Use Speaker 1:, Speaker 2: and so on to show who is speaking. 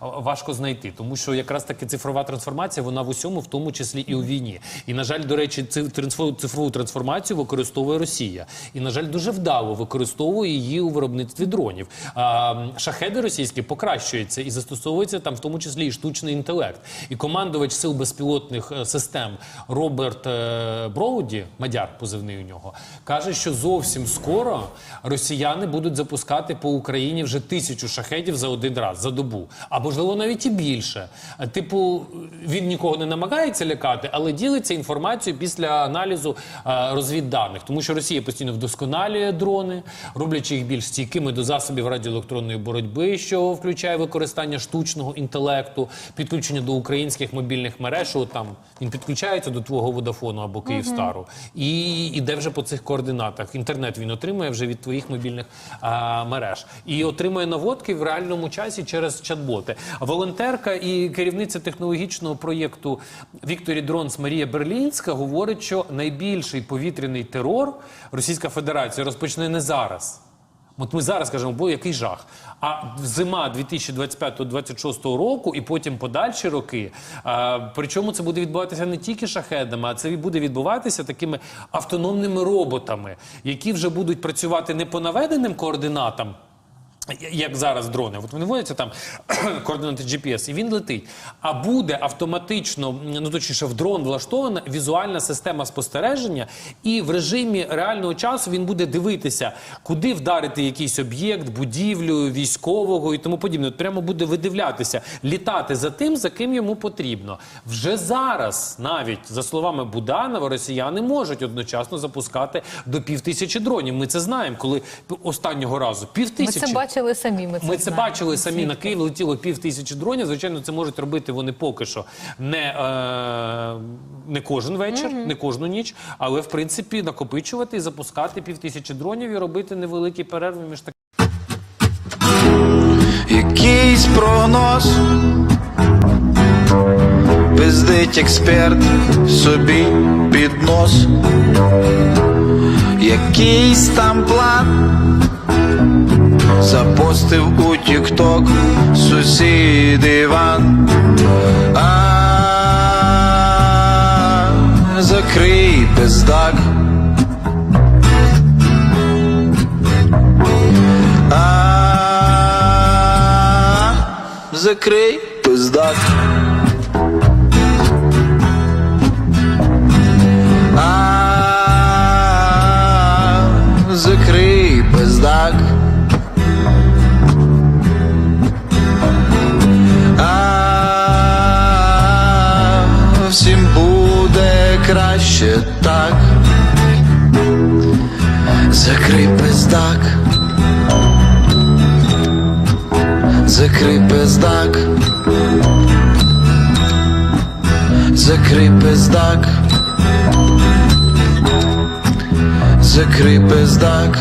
Speaker 1: Важко знайти, тому що якраз таки цифрова трансформація вона в усьому, в тому числі і у війні. І на жаль, до речі, ци- цифрову трансформацію використовує Росія. І на жаль, дуже вдало використовує її у виробництві дронів. Шахеди російські покращуються і застосовується там, в тому числі і штучний інтелект. І командувач сил безпілотних е, систем Роберт е, Броуді, мадяр позивний у нього, каже, що зовсім скоро росіяни будуть запускати по Україні вже тисячу шахедів за один раз за добу, а можливо навіть і більше. Е, Типу, він нікого не намагається лякати, але ділиться інформацією після аналізу е, розвідданих, тому що Росія постійно вдосконалює дрони, роблячи їх більш стійкими до засобів радіоелектронної боротьби, що включає використання штучного інтелекту, підключення до українських мобільних мереж. що Там він підключається до твого водафону або Київстару, і іде вже по цих координатах. Інтернет він отримує вже від твоїх мобільних а, мереж і отримує наводки в реальному часі через чат-боти. Волонтерка і керівниця технологічного проєкту Вікторі Дронс Марія Берлінська говорить, що найбільший повітряний терор Російська Федерація розпочне не зараз. От ми зараз кажемо, бо який жах. А зима 2025-2026 року і потім подальші роки. А, причому це буде відбуватися не тільки шахедами, а це буде відбуватися такими автономними роботами, які вже будуть працювати не по наведеним координатам. Як зараз дрони, от вони вводяться там координати GPS, і він летить. А буде автоматично, ну точніше, в дрон влаштована візуальна система спостереження, і в режимі реального часу він буде дивитися, куди вдарити якийсь об'єкт, будівлю, військового і тому подібне. От прямо буде видивлятися, літати за тим, за ким йому потрібно. Вже зараз, навіть за словами Буданова, росіяни можуть одночасно запускати до півтисячі дронів. Ми це знаємо, коли останнього разу півтисячі.
Speaker 2: Бачили самі. Ми це,
Speaker 1: Ми це
Speaker 2: знаємо.
Speaker 1: бачили самі на Київ. Летіло пів тисячі дронів. Звичайно, це можуть робити вони поки що не, е, не кожен вечір, не кожну ніч, але в принципі накопичувати і запускати пів тисячі дронів і робити невеликі перерви між такими.
Speaker 3: Якийсь прогноз Пиздить експерт собі під нос Якийсь там план Запостив у тік-ток сусід Іван А закрий пиздак. А закрий пиздак. А закрий пиздак краще так. Закрий пиздак. Закрий пиздак. Закрий пиздак. Закрий пиздак